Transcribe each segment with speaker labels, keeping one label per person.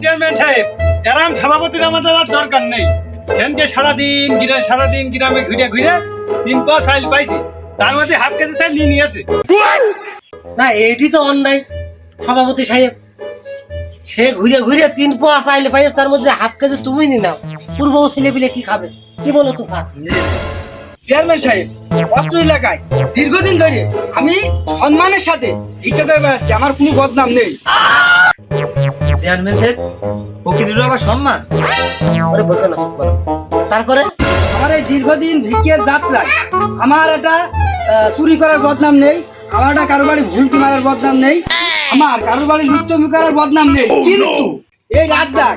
Speaker 1: Chairman সাহেব এরাম সভাপতির আমাদের আর দরকার নেই। এনকে সারাদিন গিরা সারাদিন গ্রামে ঘুরে ঘুরে তিন পাঁচ সাইল পাইছি তার মধ্যে হাফ কেজি সাইল নিয়ে নিয়েছে।
Speaker 2: না এটি তো অন্যায় সভাপতি সাহেব। সে ঘুরে ঘুরে তিন পোয়া চাইলে পাই তার মধ্যে হাফ কেজি তুমি নি নাও। পূর্ব ছেলে পিলে কি খাবে? কি বলো তো
Speaker 3: চেয়ারম্যান সাহেব অত্র এলাকায় দীর্ঘদিন ধরে আমি সম্মানের সাথে ভিক্ষা করে বেড়াচ্ছি আমার কোনো বদনাম নেই।
Speaker 2: চেয়ারম্যান সাহেব আবার সম্মান। ওরে বলতে না করো। তারপরে?
Speaker 3: আমার এই দীর্ঘদিন ভিক্ষের যাত্রায় আমার আহ, চুরি করার বদনাম নেই আমার একটা কারও বাড়ি ভুলটি মারার বদনাম নেই আমার কারও বাড়ি লুচ্চমি করার বদনাম নেই। কিন্তু এই রাত ডাক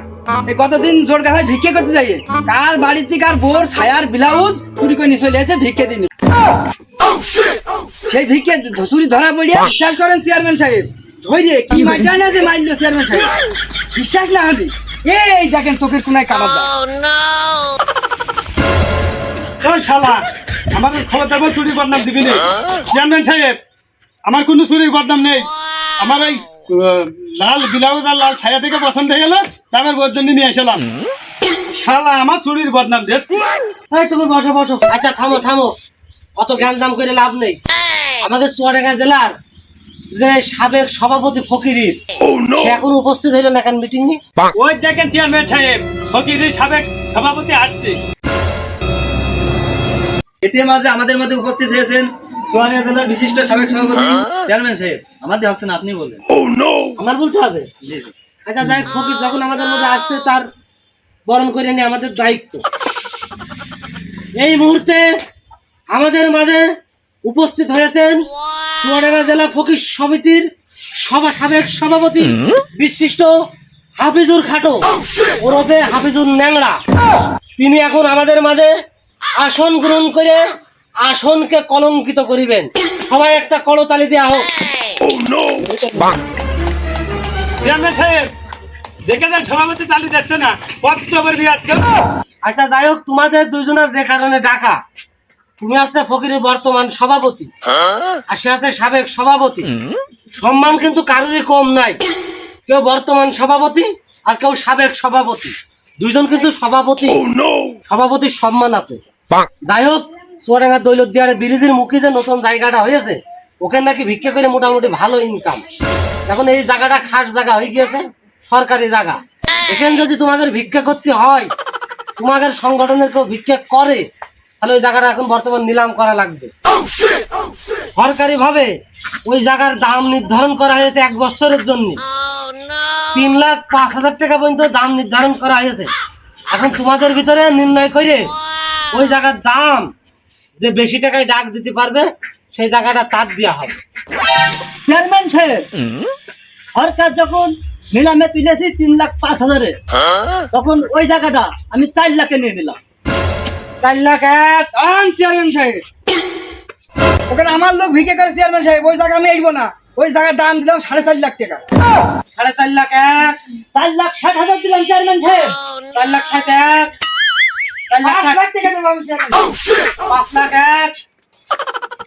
Speaker 3: এই কতদিন জোর কাছে ভিক্ষে করতে যাই কার বাড়ির থেকে আর বোর ছায়ার ব্লাউজ চুরি করে নিয়ে চলে এসে ভিক্ষে দিন। সেই ভিক্ষে চুরি ধরা পড়িয়া বিশ্বাস করেন চেয়ারম্যান সাহেব। ধৈর্য কি মাইটা না যে মাইল চেয়ারম্যান সাহেব। বিশ্বাস না হাদি এই দেখেন চোখের কোনায় কাবার দাগ।
Speaker 1: শালা আমার খবর দেবো চুরির বদনাম দিবি নেই চেয়ারম্যান সাহেব আমার কোনো চুরির বদনাম নেই। আমার ওই লাল ব্লাউজ আর লাল ছায়া থেকে পছন্দ হয়ে গেল আমার বোর জন্য নিয়ে এসেলাম। শালা আমার চুরির বদনাম দেখছি
Speaker 2: এই তুমি বসো বসো। আচ্ছা থামো থামো। অত জ্ঞান দাম করে লাভ নেই। আমাকে চুয়াডাঙ্গা জেলার যে সাবেক সভাপতি ফকিরির। এখন উপস্থিত হইল না কেন মিটিং এ
Speaker 1: ওই দেখেন চেয়ারম্যান সাহেব ফকিরের সাবেক সভাপতি আসছে।
Speaker 4: এতে মাঝে আমাদের মধ্যে উপস্থিত হয়েছেন চুয়ানিয়া জেলার বিশিষ্ট সাবেক সভাপতি চেয়ারম্যান সাহেব। আমাদের হাসছেন আপনি বললেন
Speaker 2: আমার বলতে হবে?
Speaker 4: জি জি।
Speaker 2: আচ্ছা যাই ফকির যখন আমাদের মধ্যে আসছে তার বরণ করে নিয়ে আমাদের দায়িত্ব। এই মুহূর্তে আমাদের মাঝে উপস্থিত হয়েছেন চুয়াডাঙ্গা জেলা ফকির সমিতির সভা সাবেক সভাপতি বিশিষ্ট হাফিজুর খাটো। ওরফে হাফিজুর ন্যাংরা তিনি এখন আমাদের মাঝে আসন গ্রহণ করে আসনকে কলঙ্কিত করিবেন। সবাই একটা করতালি দেওয়া হোক।
Speaker 1: দেখে যান সভাপতি তালি দিচ্ছে না।
Speaker 2: আচ্ছা যাই হোক তোমাদের দুজনের যে কারণে ডাকা। তুমি হচ্ছে ফকিরের বর্তমান সভাপতি। আর সে আছে সাবেক সভাপতি। সম্মান কিন্তু কারোরই কম নাই। কেউ বর্তমান সভাপতি আর কেউ সাবেক সভাপতি। দুইজন কিন্তু সভাপতি। সভাপতির সম্মান আছে। যাই হোক চুয়াডাঙ্গা দৈলত দিয়ারে ব্রিজের মুখে যে নতুন জায়গাটা হয়েছে ওখানে নাকি ভিক্ষা করে মোটামুটি ভালো ইনকাম এখন এই জায়গাটা খাস জায়গা হয়ে গিয়েছে সরকারি জায়গা। এখানে যদি তোমাদের ভিক্ষা করতে হয় তোমাদের সংগঠনের কেউ ভিক্ষা করে তাহলে ওই জায়গাটা এখন বর্তমান নিলাম করা লাগবে। সরকারি ভাবে ওই জায়গার দাম নির্ধারণ করা হয়েছে এক বছরের জন্য। তিন লাখ পাঁচ হাজার টাকা পর্যন্ত দাম নির্ধারণ করা হয়েছে। এখন তোমাদের ভিতরে নির্ণয় করে ওই জায়গার দাম যে বেশি টাকায় ডাক দিতে পারবে সেই জায়গাটা তার দেওয়া হবে।
Speaker 4: চেয়ারম্যান সাহেব সরকার যখন নিলামে তুলেছি তিন লাখ পাঁচ হাজারে তখন ওই জায়গাটা আমি চার লাখে নিয়ে নিলাম।
Speaker 2: চার লাখ এক।
Speaker 3: আন চেয়ারম্যান সাহেব। ওখানে আমার লোক ভিকে করে চেয়ারম্যান সাহেব। ওই জায়গা আমি আইবো না। ওই জায়গার দাম দিলাম সাড়ে চার লাখ টাকা।
Speaker 2: সাড়ে চার লাখ এক।
Speaker 4: চার লাখ ষাট হাজার দিলাম চেয়ারম্যান সাহেব।
Speaker 2: চার লাখ ষাট এক।
Speaker 3: পাঁচ লাখ টাকা দেবো আমি চেয়ারম্যান
Speaker 2: পাঁচ লাখ এক।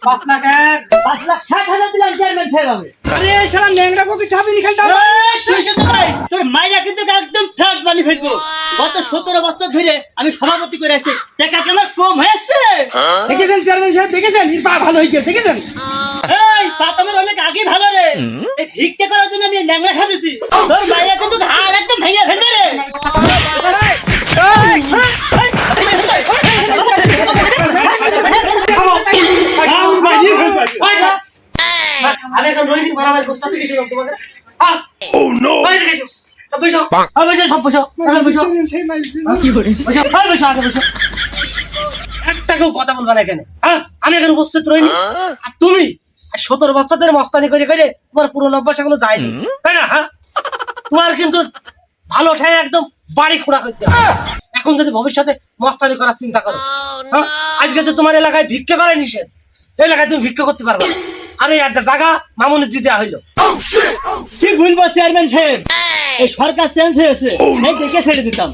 Speaker 2: পাঁচ লাখ এক।
Speaker 4: পাঁচ লাখ ষাট হাজার দিলাম চেয়ারম্যান সাহেব আমি।
Speaker 3: আরে শালা ন্যাংরা পক্ষে ঠাপিনি খালি দাম
Speaker 4: তোর মাইরা কিন্তু একদম ফ্ল্যাট বানি ফেলব। গত সতেরো বছর ধরে আমি সভাপতি করে আসছি। টাকা কেমন কম হয়েছে?
Speaker 3: দেখেছেন চেয়ারম্যান সাহেব দেখেছেন? পা ভালো হয়ে গেছে দেখেছেন?
Speaker 4: এই পাতামের অনেক আগে ভালো রে। এই ভিক্ষা করার জন্য আমি ল্যাংড়া সাজেছি। তোর মাইরা কিন্তু হাড় একদম ভেঙে ফেলবে।
Speaker 2: মারামারি করতে থেকে শুনলাম তোমাদের আহ! ওই দিকে এসো। সব বসো। ওই বসো, সব বসো। আগে বসো। বসো, ওই বসো, আগে বসো। একটা কথা বলবা না এখানে হ্যাঁ? আমি এখানে উপস্থিত রইনি আর তুমি সতেরো বছর ধরে মস্তানি করে করে তোমার পুরোনো অভ্যাস এখনও যায়নি তাই না হ্যাঁ তোমার কিন্তু ভালো ঠায় একদম বাড়ি খোঁড়া করতে এখন যদি ভবিষ্যতে মস্তানি করার চিন্তা করো হ্যাঁ? আজকে তো তোমার এলাকায় ভিক্ষা করে নিষেধ এলাকায় তুমি ভিক্ষা করতে পারবে না আর এই একটা জায়গা মামুনি দিতে হইল
Speaker 4: কি ভুলবো চেয়ারম্যান সাহেব? এই। সরকার চেঞ্জ হয়েছে। দেখে ছেড়ে দিতাম।